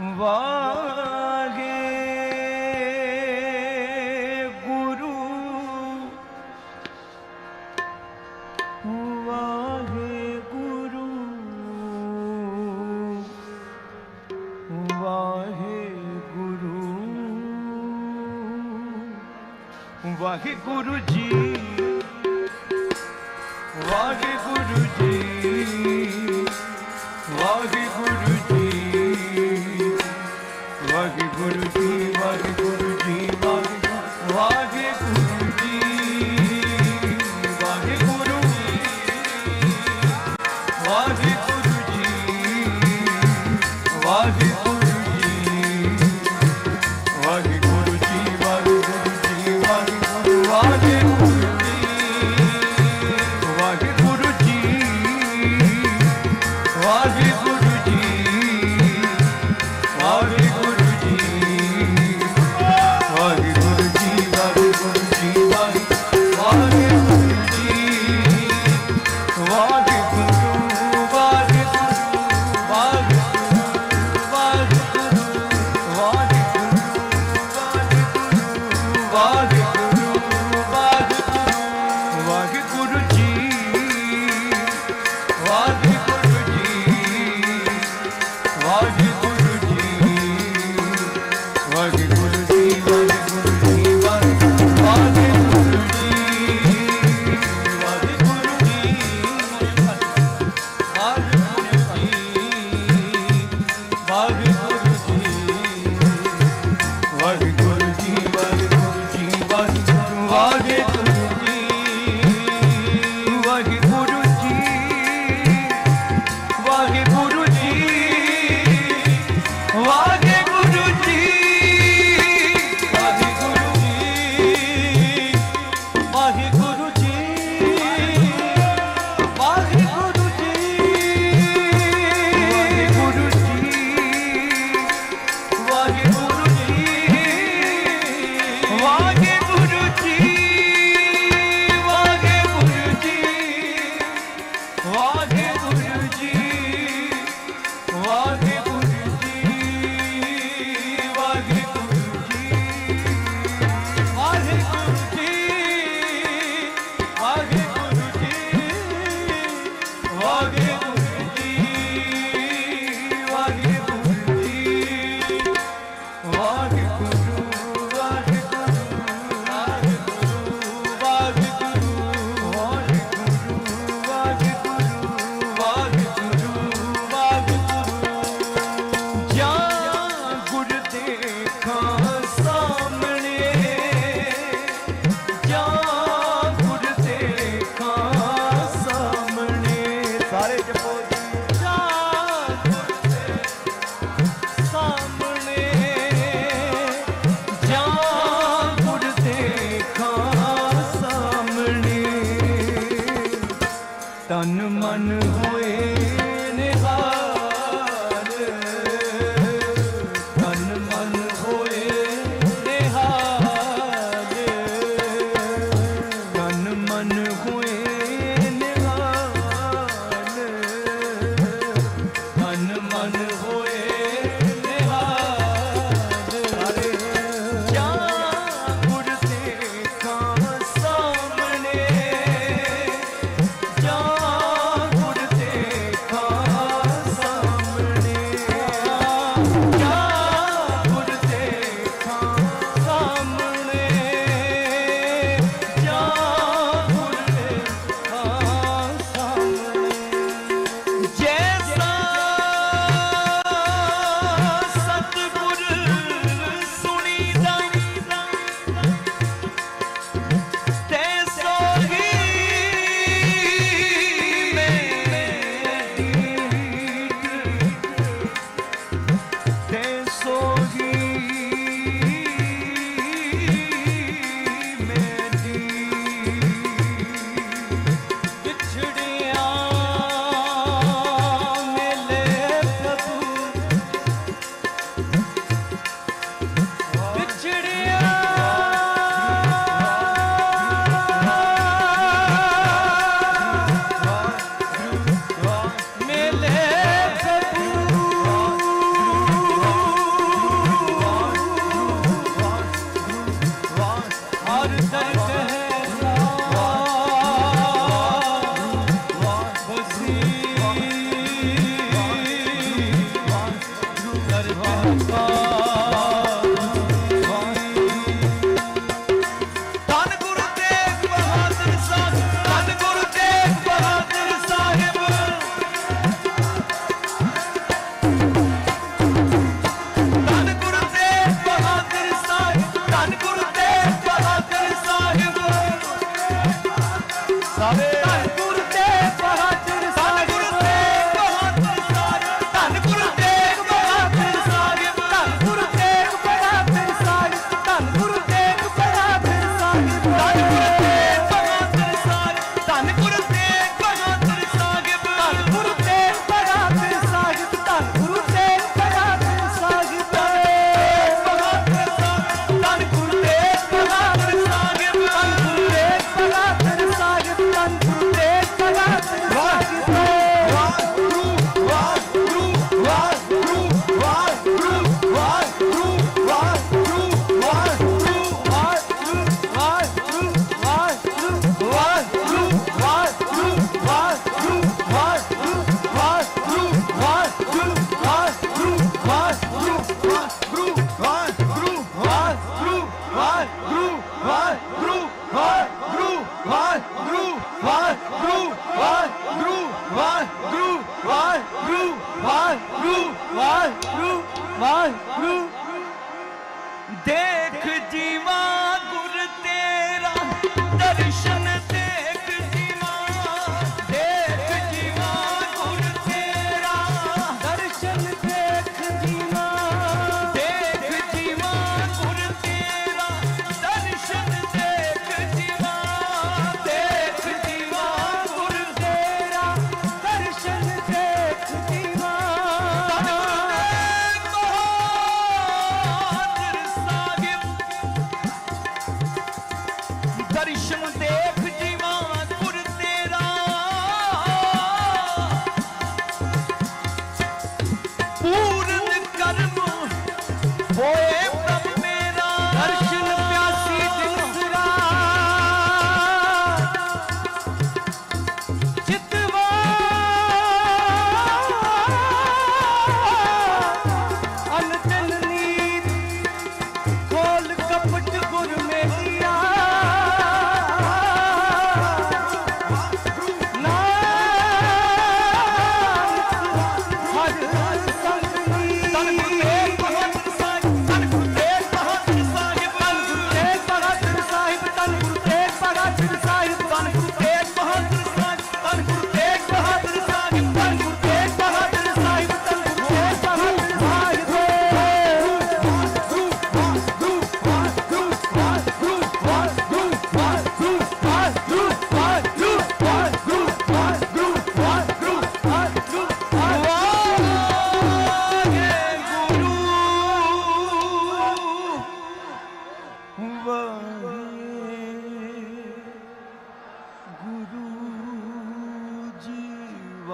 ਵਾਗੇ ਗੁਰੂ ਵਾਗੇ ਗੁਰੂ ਵਾਗੇ Guru ji Waheguru ji. Nós ਸਾਰੇ ਜਪੋ वाहेगुरु वाहेगुरु वाहेगुरु वाहेगुरु देख जीवा